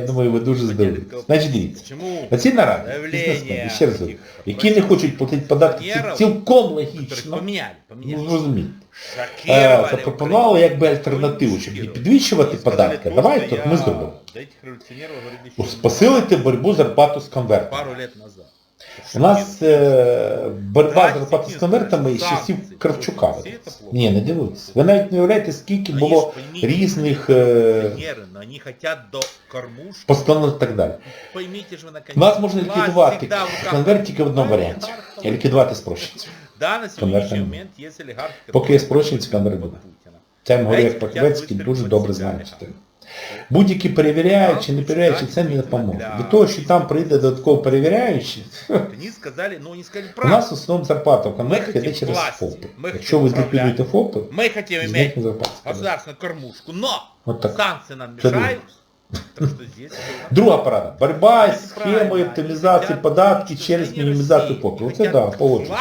я думаю, ви дуже здивуєтесь. Значить, дивіться. Оці наради, бізнесмени, ще раз говорю, які не хочуть платити податки, це цілком Которые логічно. Ну, поменяли. Е, Запропонували якби альтернативу, щоб не підвищувати податки. Давайте тут ми зробимо. Посилити боротьбу зарплату з конвертами. пару лет назад. У нас е, боротьба Так, з зарплату з ці конвертами з санкції. часів Кравчука. Всі ведеться. це плохо. Ні, не дивуйтесь. Ви навіть не уявляєте, скільки Они було ж, поймите, різних е, революционеры, но они хотят до кормушки. постанов і так далі. Поймите же вы наконец. Нас можна Власть ліквідувати всегда в руках конверт тільки в одному олигархов. варіанті. Ліквідувати спрощенців. Да, на сегодняшний Конвертами. момент есть олигархи, Поки є которые спрощенці, конверт под буде. Путина. Це я вам говорю як Знаєте, Паковецький хотять дуже вистрілити добре в знає. соціальних історію. Будь-які перевіряючі, не перевіряючі, це не допоможе. Для- Від того, що там прийде додатково перевіряючий, Они сказали, ну они сказали у правду. нас в основному зарплата в конвертах хотим йде через власті, ФОПи. ми Якщо ви хотим зліквідуєте ФОПи, Мы хотим иметь зникне зарплата. государственную кормушку, но Вот так. санкции нам Це Так. Друга порада. Боротьба Це з схемою оптимізації податків через мінімізацію. ФОПів. Оце да, погоджуюсь.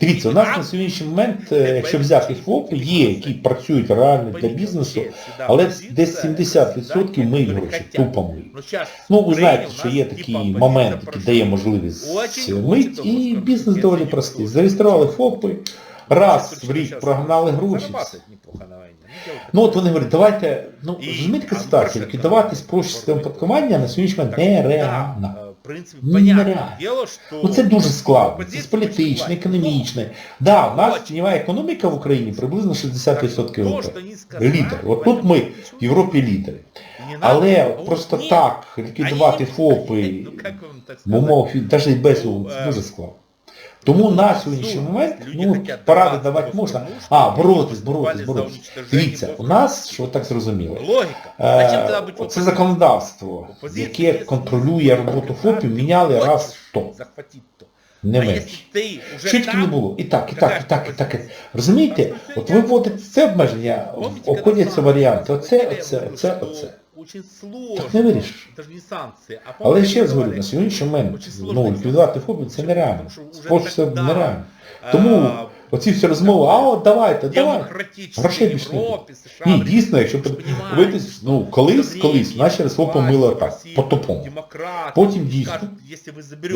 Дивіться, у нас на сьогоднішній момент, якщо взяти ФОПи, є, які працюють реально для бізнесу, але десь 70% миють гроші, тупо. Ну, Ну, ви знаєте, що є такий момент, який дає можливість мить, і бізнес доволі простий. Зареєстрували ФОПи, раз в рік прогнали гроші. Ну, Ну от вони говорять, давайте, ну розумієте ситуація, ліквідувати так, спрощення так, на сьогоднішній момент нереально. принципе, Ну, понятное нереально. дело, что... Ну це дуже складно. Це очень економічної. Да, у нас тіньова економіка в Україні приблизно 60% То, ВВП. Лідер. От тут ми в Європі лідери. Але просто так ліквідувати ФОПи Ну, в умовах, навіть без Ну, це е, дуже складно. Тому на сьогоднішній момент ну, поради давати можна. А, боротись, боротись, боротись. Дивіться, у нас, що так тогда Е, Це законодавство, яке контролює роботу ФОПів, міняли раз в 100, то. не менше. тільки не було. І так, і так, і так, і так. Розумієте? От ви вводите це обмеження, обходяться варіанти. Оце, оце, оце, оце. Очень сложно. Так не вирішиш. Але ще раз говорю, на сьогоднішній момент ну, ліквідувати. ФОПів це нереально. Спрошу це нереально. а, Тому оці всі розмови, а от давайте, давайте. Грошей більше не буде. Ні, дійсно, якщо ви ж подивитись, понімаєте, ну, колись, колись, наші власть, отак, Росія, по-тупому. Потім дійсно,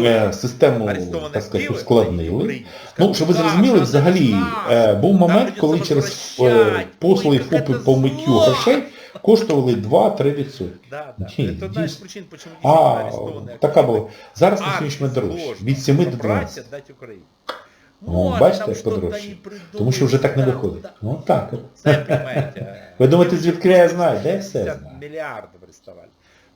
Е, Систему, так сказати, ускладнили. Ну, щоб ви зрозуміли, взагалі, е, був момент, коли через е, послуги ФОПи по миттю грошей коштували 2-3%. Да, да. Ні, Это одна из дійсно. причин, почему А, действительно арестованные така активы. була. Зараз на Армії сьогоднішній момент дорожче. сложно Від 7 до забрать, 12. отдать Україні. О, Може, бачите, там як що-то подорожче. вони придумають, Тому що вже так не да, виходить. да. Ну так. от. Самі понимаете, Ви думаєте, э, звідки я знаю? Де я все 50 знаю? миллиардов арестовали.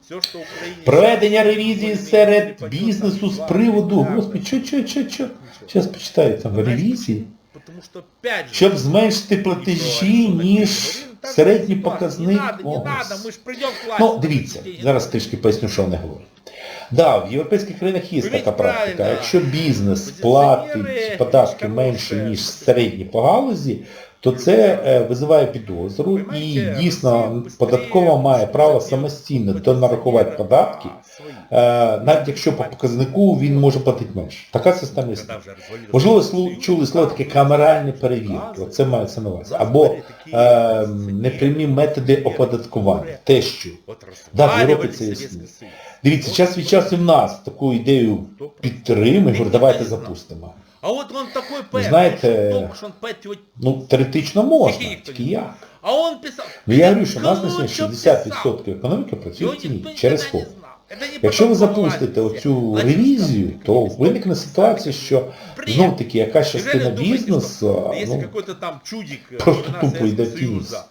Все, что Украине... Проведення сейчас ревізії более-менее серед перепадет, бізнесу там, з 2 приводу, миллиарда. господи, що, що, що, що? Ничего. Зараз почитаю там Знаете ревізії. Щоб зменшити платежі, ніж середній показник. Не надо, не надо, мы ж придем к власти. Ну, дивіться, зараз трішки поясню, що вони говорять. Да, в європейських країнах є така практика. Якщо бізнес платить податки менше, ніж середні по галузі, то це е, визиває підозру і дійсно податкова має право самостійно донарахувати податки, е, навіть якщо по показнику він може платити менше. Така система існує. Можливо, чули слово таке камеральні перевірки. Оце мається на увазі. Або е, непрямі методи оподаткування. Те, що. Да, в Європі це існує. Союз. Дивіться, час від часу в нас таку ідею підтримує, говорю, давайте запустимо. А от он такой поэт, знаєте, он, что он поэт, его- Ну, теоретично можна, Який ніхто тільки не як? а он писал. Ну я говорю, що в нас на Кому сьогодні що 60% економіки працює Його в ціні ніхто через ніколи ФОП. не знав. Это не Якщо ви потом запустите власті. оцю Значить, ревізію, там то якийсь виникне ситуація, що Бред. знов таки якась Неужели частина думаете, бізнесу, что Если ну, какой-то там чудик э, просто времена тупо Советского йде в тінь. Союза,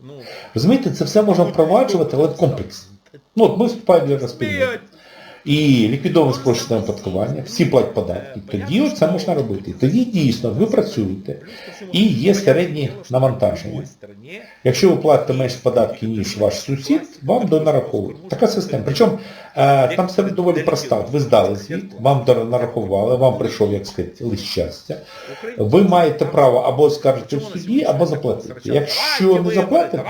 ну, розумієте, це все можна впроваджувати, але комплекс. Ну от ми вступаємо для розподілу. І ліквідовано спрощене оподаткування, всі платять податки. Тоді це можна робити. Тоді дійсно ви працюєте. І є середні навантаження. Якщо ви платите менше податків, ніж ваш сусід, вам донараховують. Така система. Причому е, там все доволі проста. Ви здали звіт, вам нарахували, вам прийшов, як сказати, лист щастя. Ви маєте право або скаржити в суді, або заплатити. Якщо не заплатите,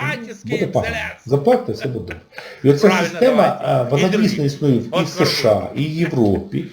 буде погано. Заплатите, все буде. І оця система, вона дійсно існує і в США, і в Європі.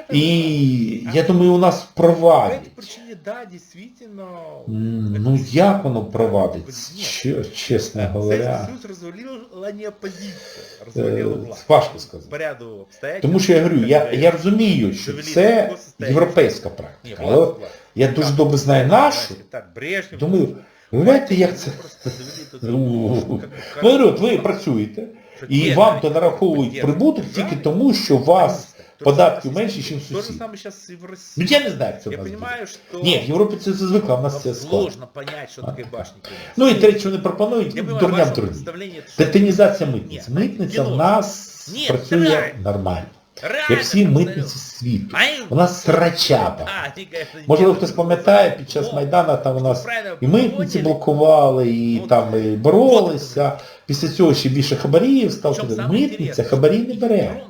это І да. я думаю, у нас По провадять. этой причине, да, действительно... М, это Ну с- як воно провадить, Нет. Че- чесно Советский говоря. Союз развалила не оппозиция, развалила Е, власть. важко сказати. По ряду обстоятельств. Тому що я говорю, я, я розумію, що Довели до це такого состояння. європейська Не, практика. власть, Але от власть. я дуже Так, добре знаю так, нашу. Так, Брежнев. Думаю, уявляєте, як це. Вони просто довели до Ну, того, как бы, Ну, говорю, от ви працюєте, і Ні, вам навіть то нараховують ні, прибуток да. тільки тому, що у вас То же податків самое менше, ніж у То же самое сейчас и в Ну я не знаю, як це в Я нас буде. понимаю, что Ні, в Європі це звикла, в нас це складно. сложно понять, что такое башня Ну і третє, що вони пропонують, Я ну, понимаю, дурня в ваше дурні. представление, что Детинізація митниць. Ні, Митниця в кіно. нас Ні, працює реально. нормально. реально Як всі митниці світу. У нас срача А, конечно, Можливо, хтось пам'ятає, під час Вот. Майдана там у нас правильно і митниці блокували, і Ну, там і боролися. Після цього ще більше хабарів стало. Митниця хабарі не бере.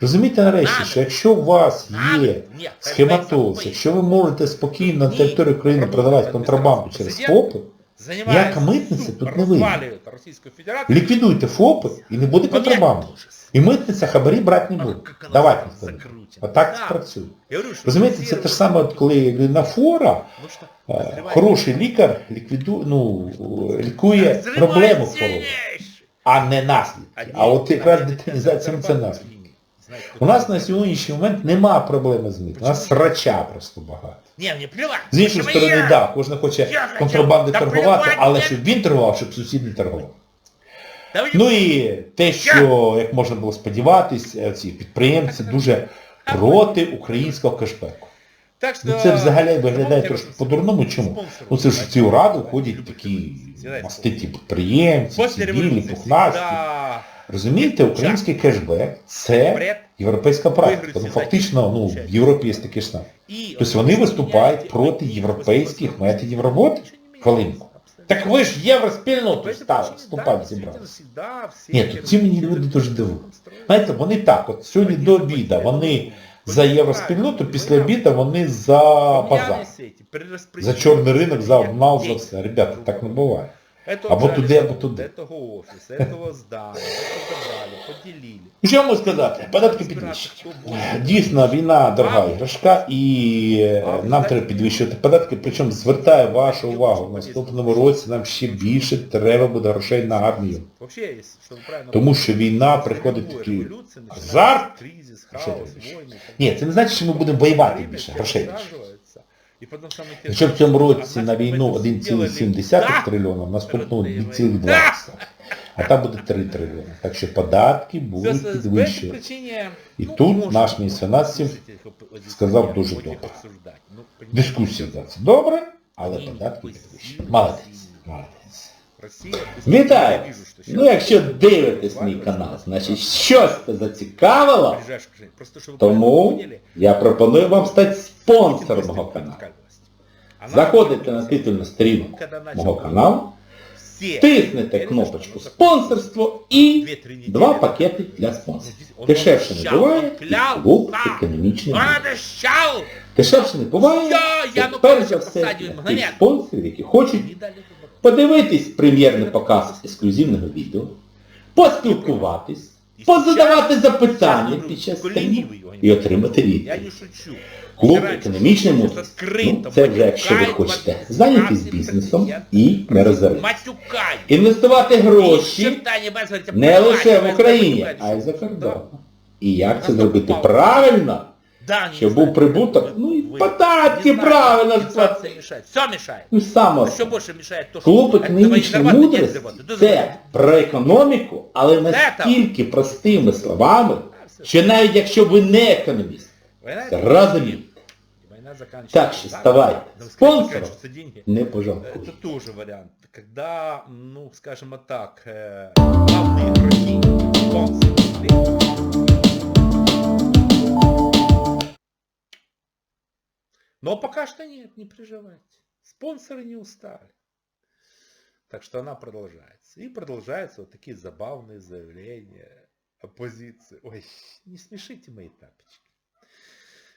Розумієте нарешті, що якщо у вас є схематоз, якщо ви можете спокійно на території України продавати контрабанду через. ФОПи, Як митниця тут не вийде. ліквідуйте ФОПи і не буде контрабанди. І митниця хабарі брати не буде. Давайте. Отак Да. спрацює. Розумієте, це те ж саме, от коли на фора Ну е, хороший лікар ліквідує, ну, лікує проблему хвороби, а не наслідки. А от якраз деталізація це наслідки. У нас на сьогоднішній момент нема проблеми з митом. У нас срача просто багато. Не, мне плевать. З іншої Почему сторони, я? да, кожен хоче Я хочу. контрабанди Та торгувати, плювати але я- щоб він торгував, щоб сусід не торгував. Да вы- Ну і те, що, як можна було сподіватись, е, ці підприємці дуже проти українського кешбеку. Так что... Ну це взагалі виглядає Спонсоры трошки все. по-дурному. Чому? Спонсоры. Ну це ж в цю раду входять Любят такі революции. Всегда есть маститі підприємці, После ці білі, революции пухнасті. Розумієте, український кешбек це європейська практика. Ну фактично, ну, в. Європі є таке ж саме. Тобто вони виступають проти європейських методів роботи. Хвилинку. Так ви ж євроспільноту стали, вступати зібралися. Ні, тут ці мені люди дуже дивують. Знаєте, вони так, от сьогодні до обіда вони за євроспільноту, після обіда вони за базар. За чорний ринок, за обнал, за все. Ребята, так не буває. Або туди, або туди. Этого офиса, этого здания, это забрали, поделили. Ну, Що я можу сказати? Податки підвищені. Дійсно, війна дорога іграшка і е, нам треба підвищувати податки. Причому звертаю вашу увагу, в наступному році нам ще більше треба буде грошей на армію. Вообще, если, чтобы правильно Тому що війна приходить любой такий революции начинается азарт. кризис, Грошей хаос, треба більше. войны. и так Ні, це не значить, що ми будемо воювати більше, грошей більше. Якщо в цьому році а на значит, війну мы это сделали. 1,7 Да! трильйона, в наступному Родные 2,2. А там буде 3 трильйони. Так що податки Всё, будуть с- по этой підвищені. причине, І ну, тут может, наш ну, міністр фінансів слушайте их оппозиционеров, сказав дуже вот их добре. обсуждать. Ну, понимаете, Дискусія за це добре, але Ні, податки ні, підвищені. ні. Молодець. Молодець. Россия, Вітаю! я вижу, что Ну сейчас- якщо дивитесь мій канал, значить щось це зацікавило, Ближайшее окружение. Просто, чтобы вы тому правильно поняли, я пропоную вам стати Путин спонсором просто мого не каналу. радикальность. Она- Заходите на титульну сторінку Когда начал мого каналу, все тиснете верили, кнопочку что спонсорство і две-три недели два назад пакети для спонсорів. Он Дешевше не обещал, буває, он клялся. і клуб економічний. Он буде. обещал! Дешевше не буває, Я- я, ну, і перш за короче, все посадю для мгновенно. тих спонсорів, які хочуть Не дали выбора. подивитись прем'єрний показ ексклюзивного відео, поспілкуватись, позадавати запитання під час стріму і отримати відповідь. Клуб мудрості. открыто Ну, це вже якщо ви хочете зайнятись бізнесом і не розоритись. Інвестувати гроші не лише в Україні, а й за кордоном. І як це зробити правильно, щоб знаю. був прибуток, Вы- ну і вы- податки не знаю, правильно фиксация сплатити. мешает. Все мешает. Ну само. Еще больше мешает то, что Клуб это економічної зарабатывать мудрості нет заработать. це про економіку, але Це настільки простими словами, А, все. що навіть якщо ви не економіст, Война це это- розумієте, Война заканчивается. Так що Да, ставайте да, спонсором. заканчиваются деньги. не пожалкуйте. Это тоже вариант. Когда, ну, скажем вот так, э, главные игроки, спонсоры, Но пока что нет, не переживайте. Спонсоры не устали. Так что она продолжается. И продолжаются вот такие забавные заявления оппозиции. Ой, не смешите мои тапочки.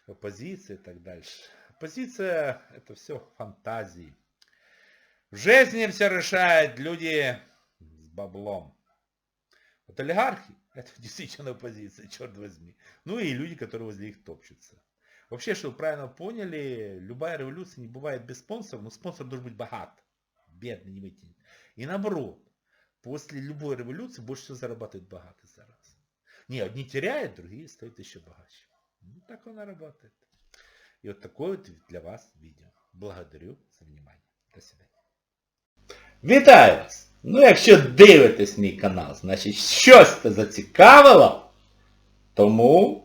Оппозиция и так дальше. Оппозиция это все фантазии. В жизни все решают люди с баблом. Вот олигархи, это действительно оппозиция, черт возьми. Ну и люди, которые возле них топчутся. Вообще, чтобы вы правильно поняли, любая революция не бывает без спонсоров, но спонсор должен быть богат. Бедный, не вытянет. И наоборот, после любой революции больше всего зарабатывает богатый зараз. Не, одни теряют, другие стают еще богаче. Ну, так она работает. И вот такое вот для вас видео. Благодарю за внимание. До свидания. Вітаю вас! Ну, якщо дивитесь мій канал, значить щось це зацікавило. Тому